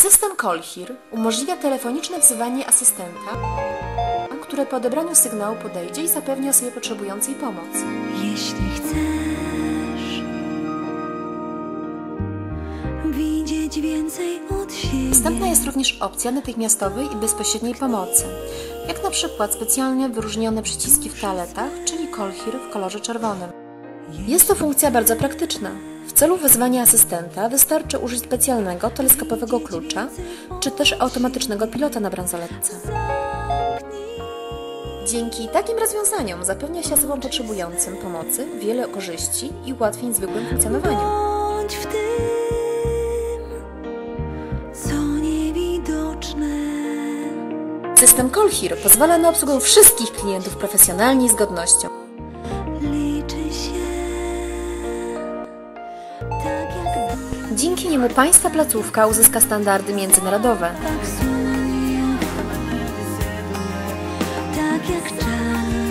System CallHear umożliwia telefoniczne wzywanie asystenta, które po odebraniu sygnału podejdzie i zapewni osobie potrzebującej pomoc. Jeśli chcesz widzieć więcej od siebie, Dostępna jest również opcja natychmiastowej i bezpośredniej pomocy, jak na przykład specjalnie wyróżnione przyciski w toaletach, czyli CallHear w kolorze czerwonym. Jest to funkcja bardzo praktyczna. W celu wezwania asystenta wystarczy użyć specjalnego teleskopowego klucza, czy też automatycznego pilota na bransoletce. Dzięki takim rozwiązaniom zapewnia się osobom potrzebującym pomocy wiele korzyści i ułatwień w zwykłym funkcjonowaniu. bądź w tym, co niewidoczne. System CallHear pozwala na obsługę wszystkich klientów profesjonalnie i z godnością. Dzięki niemu Państwa placówka uzyska standardy międzynarodowe. tak tak jak czas.